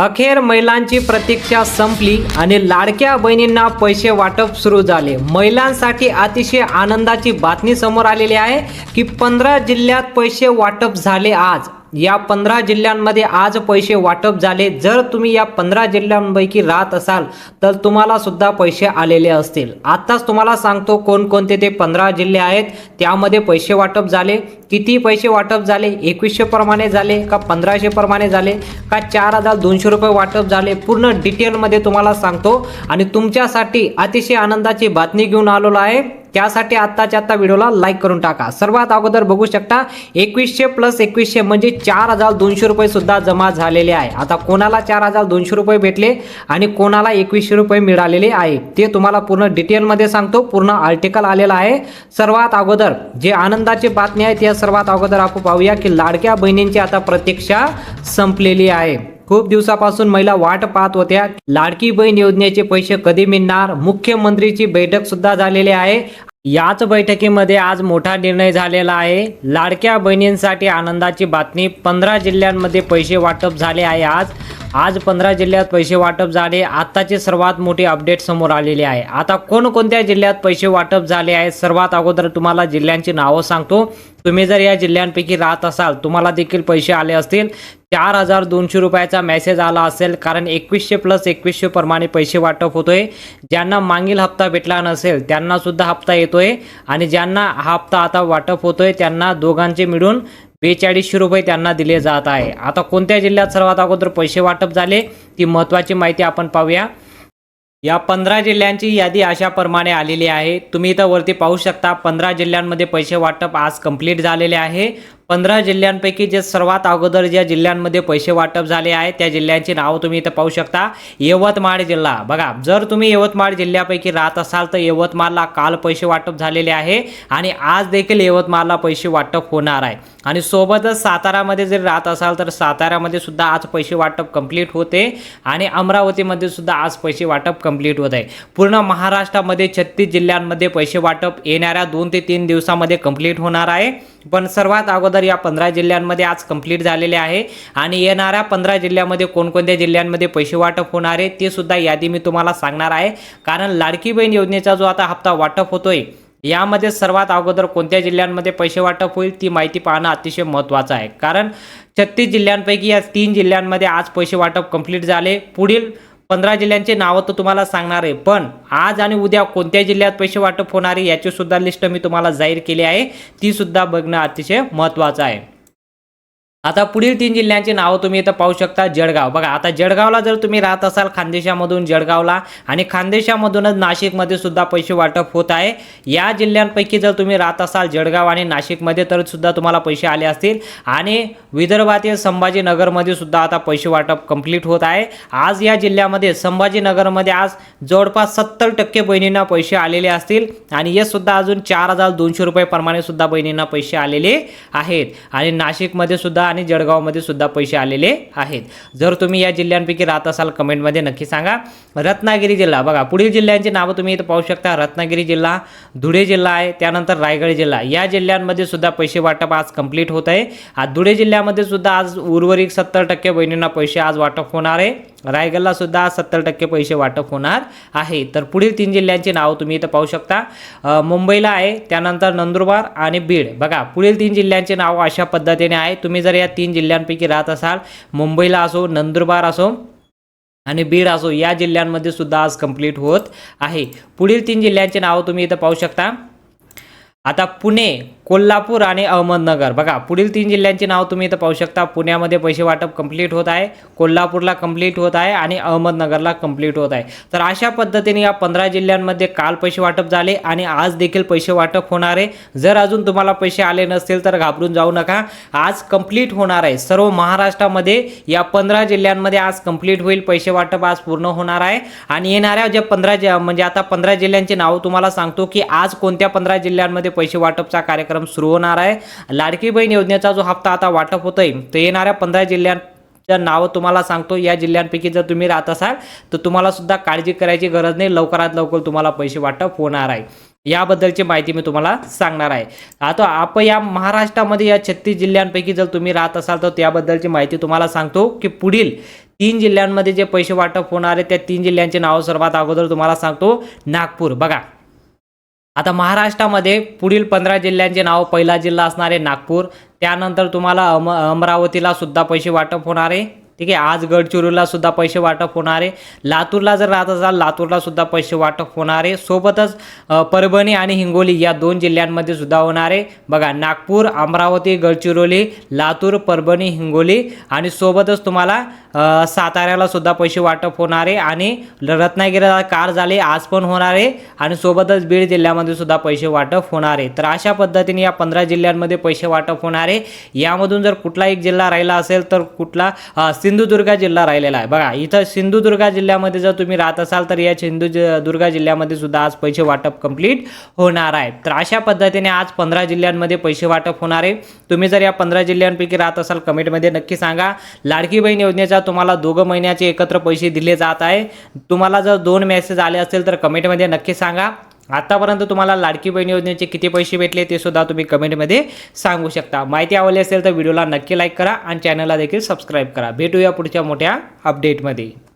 अखेर महिलांची प्रतीक्षा संपली आणि लाडक्या बहिणींना पैसे वाटप सुरू झाले. महिलांसाठी अतिशय आनंदाची बातमी समोर आलेली आहे की पंधरा जिल्ह्यात पैसे वाटप झाले आज. या पंधरा जिल्ह्यांमध्ये आज पैसे वाटप झाले. जर तुम्ही या पंधरा जिल्ह्यांपैकी राहत असाल तर तुम्हाला सुद्धा पैसे आलेले असतील. आत्ताच तुम्हाला सांगतो कोणकोणते ते पंधरा जिल्हे आहेत. त्यामध्ये पैसे वाटप झाले. किती पैसे वाटप झाले? एकवीसशे प्रमाणे झाले का पंधराशे प्रमाणे झाले? का चार हजार दोनशे रुपये वाटप झाले? पूर्ण डिटेलमध्ये तुम्हाला सांगतो. आणि तुमच्यासाठी अतिशय आनंदाची बातमी घेऊन आलेलो आहे. त्यासाठी आत्ताच्या आत्ता व्हिडिओला लाईक करून टाका. सर्वात अगोदर बघू शकता एकवीसशे प्लस एकवीसशे म्हणजे चार हजार दोनशे रुपये सुद्धा जमा झालेले आहे. आता कोणाला चार हजार दोनशे रुपये भेटले आणि कोणाला एकवीसशे रुपये मिळालेले आहे ते तुम्हाला पूर्ण डिटेलमध्ये सांगतो. पूर्ण आर्टिकल आलेला आहे. सर्वात अगोदर जे आनंदाची बातमी आहे त्या सर्वात अगोदर आपण पाहूया की लाडक्या बहिणींची आता प्रतीक्षा संपलेली आहे. खूप दिवसापासून महिला वाट पाहत होत्या. लाडकी बहीण योजनेचे पैसे कधी मिळणार? मुख्यमंत्रीची बैठक सुद्धा झालेली आहे. याच बैठकीमध्ये आज मोठा निर्णय झालेला आहे. लाडक्या बहिणींसाठी आनंदाची बातमी पंधरा जिल्ह्यांमध्ये पैसे वाटप झाले आहे आज. आज पंधरा जिल्ह्यात पैसे वाटप झाले. आत्ताचे सर्वात मोठी अपडेट समोर आलेले आहे. आता कोणकोणत्या जिल्ह्यात पैसे वाटप झाले आहेत? सर्वात अगोदर तुम्हाला जिल्ह्यांची नावं सांगतो. तुम्ही जर या जिल्ह्यांपैकी राहत असाल तुम्हाला देखील पैसे आले असतील. चार हजार दोनशे रुपयाचा मेसेज आला असेल कारण एकवीसशे प्लस एकवीसशे प्रमाणे पैसे वाटप होतोय. ज्यांना मागील हप्ता भेटला नसेल त्यांना सुद्धा हप्ता येतोय. आणि ज्यांना हा हप्ता आता वाटप होतोय त्यांना दोघांचे मिळून बेचाळीसशे रुपये त्यांना दिले जात आहे. आता कोणत्या जिल्ह्यात सर्वात अगोदर पैसे वाटप झाले ती महत्त्वाची माहिती आपण पाहूया. या पंधरा जिल्ह्यांची यादी अशा प्रमाणे आलेली आहे. तुम्ही इथं वरती पाहू शकता पंधरा जिल्ह्यांमध्ये पैसे वाटप आज कंप्लीट झालेले आहे. पंधरा जिल्ह्यांपैकी जे सर्वात अगोदर ज्या जिल्ह्यांमध्ये पैसे वाटप झाले आहे त्या जिल्ह्यांची नावं तुम्ही इथं पाहू शकता. यवतमाळ जिल्हा. बघा जर तुम्ही यवतमाळ जिल्ह्यापैकी राहत असाल तर यवतमाळला काल पैसे वाटप झालेले आहे आणि आज देखील यवतमाळला पैसे वाटप होणार आहे. आणि सोबतच सातारामध्ये जर राहत असाल तर साताऱ्यामध्ये सुद्धा आज पैसे वाटप कंप्लीट होते आणि अमरावतीमध्ये सुद्धा आज पैसे वाटप कंप्लीट होत आहे. पूर्ण महाराष्ट्रामध्ये छत्तीस जिल्ह्यांमध्ये पैसे वाटप येणाऱ्या दोन ते तीन दिवसामध्ये कंप्लीट होणार आहे. पण सर्वात अगोदर या पंधरा जिल्ह्यांमध्ये आज कंप्लीट झालेले आहे. आणि येणाऱ्या पंधरा जिल्ह्यामध्ये कोणकोणत्या जिल्ह्यांमध्ये पैसे वाटप होणार आहे ते सुद्धा यादी मी तुम्हाला सांगणार आहे. कारण लाडकी बहीण योजनेचा जो आता हप्ता वाटप होतोय यामध्ये सर्वात अगोदर कोणत्या जिल्ह्यांमध्ये पैसे वाटप होईल ती माहिती पाहणं अतिशय महत्त्वाचं आहे. कारण छत्तीस जिल्ह्यांपैकी या तीन जिल्ह्यांमध्ये आज पैसे वाटप कंप्लीट झाले. पुढील पंधरा जिल्ह्यांचे नावं तर तुम्हाला सांगणार आहे. पण आज आणि उद्या कोणत्या जिल्ह्यात पैसे वाटप होणार आहे याची सुद्धा लिस्ट मी तुम्हाला जाहीर केली आहे. ती सुद्धा बघणं अतिशय महत्त्वाचं आहे. आता पुढील तीन जिल्ह्यांची नावं तुम्ही इथं पाहू शकता. जळगाव. बघा आता जळगावला जर तुम्ही राहत असाल खानदेशामधून जळगावला आणि खानदेशामधूनच नाशिकमध्ये सुद्धा पैसे वाटप होत आहे. या जिल्ह्यांपैकी जर तुम्ही राहत असाल जळगाव आणि नाशिकमध्ये तर सुद्धा तुम्हाला पैसे आले असतील. आणि विदर्भातील संभाजीनगरमध्ये सुद्धा आता पैसे वाटप कंप्लीट होत आहे. आज या जिल्ह्यामध्ये संभाजीनगरमध्ये आज जवळपास सत्तर टक्के बहिणींना पैसे आलेले असतील. आणि हे सुद्धा अजून चार हजार दोनशे रुपये प्रमाणे सुद्धा बहिणींना पैसे आलेले आहेत. आणि नाशिकमध्ये सुद्धा आणि जळगावमध्ये सुद्धा पैसे आलेले आहेत. जर तुम्ही या जिल्ह्यांपैकी राहत असाल कमेंटमध्ये नक्की सांगा. रत्नागिरी जिल्हा. बघा पुढील जिल्ह्यांची नावं तुम्ही इथं पाहू शकता. रत्नागिरी जिल्हा धुळे जिल्हा आहे त्यानंतर रायगड जिल्हा. या जिल्ह्यांमध्ये सुद्धा पैसे वाटप आज कंप्लीट होत आहे. आज धुळे जिल्ह्यामध्ये सुद्धा आज उर्वरित सत्तर टक्के बहिणींना पैसे आज वाटप होणार आहे. रायगडला सुद्धा आज सत्तर टक्के पैसे वाटप होणार आहे. तर पुढील तीन जिल्ह्यांची नावं तुम्ही इथं पाहू शकता. मुंबईला आहे त्यानंतर नंदुरबार आणि बीड. बघा पुढील तीन जिल्ह्यांची नावं अशा पद्धतीने आहे. तुम्ही जर या तीन जिल्ह्यांपैकी राहत असाल. मुंबईला असो नंदुरबार असो आणि बीड असो या जिल्ह्यांमध्ये सुद्धा आज कंप्लीट होत आहे. पुढील तीन जिल्ह्यांची नावं तुम्ही इथं पाहू शकता. आता पुणे कोल्हापूर आणि अहमदनगर. बघा पुढील तीन जिल्ह्यांची नाव तुम्ही इथं पाहू शकता. पुण्यामध्ये पैसे वाटप कंप्लीट होत आहे कोल्हापूरला कंप्लीट होत आहे आणि अहमदनगरला कंप्लीट होत आहे. तर अशा पद्धतीने या पंधरा जिल्ह्यांमध्ये काल पैसे वाटप झाले आणि आज देखील पैसे वाटप होणार आहे. जर अजून तुम्हाला पैसे आले नसतील तर घाबरून जाऊ नका. आज कंप्लीट होणार आहे. सर्व महाराष्ट्रामध्ये या पंधरा जिल्ह्यांमध्ये आज कंप्लीट होईल. पैसे वाटप आज पूर्ण होणार आहे. आणि येणाऱ्या ज्या पंधरा म्हणजे आता पंधरा जिल्ह्यांची नावं तुम्हाला सांगतो की आज कोणत्या पंधरा जिल्ह्यांमध्ये पैसे वाटपचा कार्यक्रम सुरू होणार आहे. लाडकी बहीण योजनेचा जो हप्ता आता वाटप होतोय तो येणाऱ्या पंधरा जिल्ह्यात नावं तुम्हाला सांगतो. या जिल्ह्यांपैकी जर तुम्ही राहत असाल तर तुम्हाला सुद्धा काळजी करायची गरज नाही. लवकरात लवकर तुम्हाला पैसे वाटप होणार आहे. याबद्दलची माहिती मी तुम्हाला सांगणार आहे. आता आप या महाराष्ट्रामध्ये या छत्तीस जिल्ह्यांपैकी जर तुम्ही राहत असाल तर त्याबद्दलची माहिती तुम्हाला सांगतो की पुढील तीन जिल्ह्यांमध्ये जे पैसे वाटप होणार आहे त्या तीन जिल्ह्यांची नावं सर्वात अगोदर तुम्हाला सांगतो. नागपूर बघा. आता महाराष्ट्रामध्ये पुढील पंधरा जिल्ह्यांचे नाव पहिला जिल्हा असणार आहे नागपूर. त्यानंतर तुम्हाला अम अमरावतीला सुद्धा पैसे वाटप होणार आहे. ठीक आहे? आज गडचिरोलीला सुद्धा पैसे वाटप होणार आहे. लातूरला जर राहत असाल लातूरला सुद्धा पैसे वाटप होणार आहे. सोबतच परभणी आणि हिंगोली या दोन जिल्ह्यांमध्ये सुद्धा होणार आहे. बघा नागपूर अमरावती गडचिरोली लातूर परभणी हिंगोली आणि सोबतच तुम्हाला साताऱ्याला सुद्धा पैसे वाटप होणार आहे आणि रत्नागिरीला कार झाले आज पण होणार आहे आणि सोबतच बीड जिल्ह्यामध्ये सुद्धा पैसे वाटप होणार आहे. तर अशा पद्धतीने या पंधरा जिल्ह्यांमध्ये पैसे वाटप होणार आहे. यामधून जर कुठला एक जिल्हा राहिला असेल तर कुठला सिंधुदुर्ग जिल्हा राहिलेला आहे. बघा इथं सिंधुदुर्ग जिल्ह्यामध्ये जर तुम्ही राहत असाल तर या सिंधुदुर्ग जिल्ह्यामध्ये सुद्धा आज पैसे वाटप कंप्लीट होणार आहे. तर अशा पद्धतीने आज पंधरा जिल्ह्यांमध्ये पैसे वाटप होणार आहे. तुम्ही जर या पंधरा जिल्ह्यांपैकी राहत असाल कमेंटमध्ये नक्की सांगा. लाडकी बहीण योजनेचा तुम्हाला दोघं महिन्याचे एकत्र पैसे दिले जात आहे. तुम्हाला जर दोन मेसेज आले असतील तर कमेंटमध्ये नक्की सांगा. आतापर्यंत तुम्हाला लाडकी बहीण योजनेचे किती पैसे भेटले ते सुद्धा तुम्ही कमेंटमध्ये सांगू शकता. माहिती आवडली असेल तर व्हिडिओला नक्की लाईक करा आणि चॅनलला देखील सबस्क्राईब करा. भेटूया पुढच्या मोठ्या अपडेटमध्ये